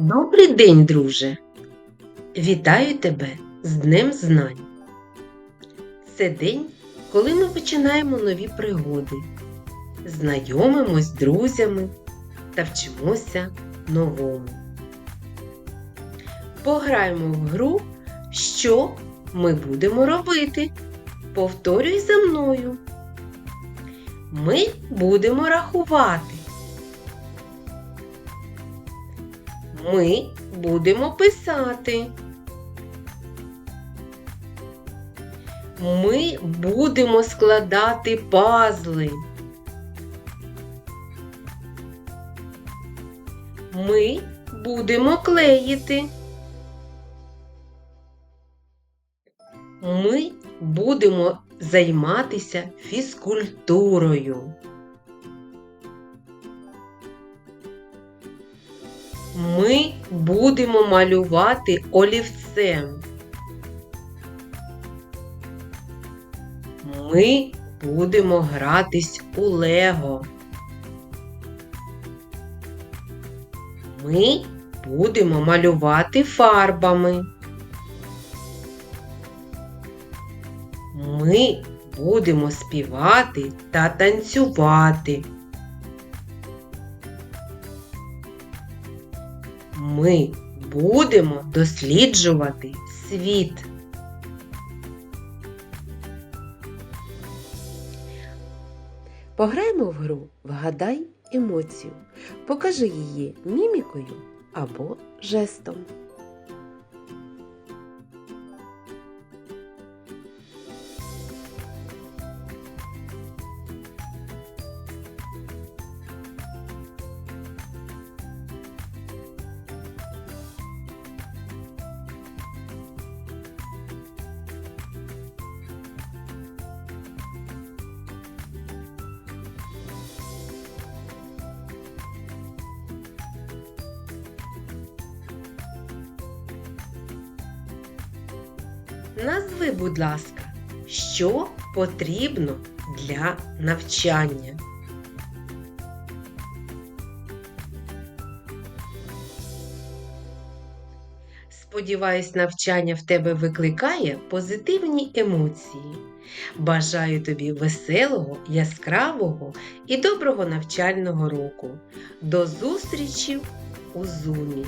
Добрий день, друже! Вітаю тебе з Днем Знань. Це день, коли ми починаємо нові пригоди, знайомимось з друзями та вчимося новому. Пограємо в гру, що ми будемо робити. Повторюй за мною. Ми будемо рахувати. Ми будемо писати. Ми будемо складати пазли. Ми будемо клеїти. Ми будемо займатися фізкультурою. Ми будемо малювати олівцем. Ми будемо гратись у Лего. Ми будемо малювати фарбами. Ми будемо співати та танцювати. Ми будемо досліджувати світ. Пограємо в гру Вгадай емоцію. Покажи її мімікою або жестом. Назви, будь ласка, що потрібно для навчання. Сподіваюсь, навчання в тебе викликає позитивні емоції. Бажаю тобі веселого, яскравого і доброго навчального року. До зустрічі у Зумі!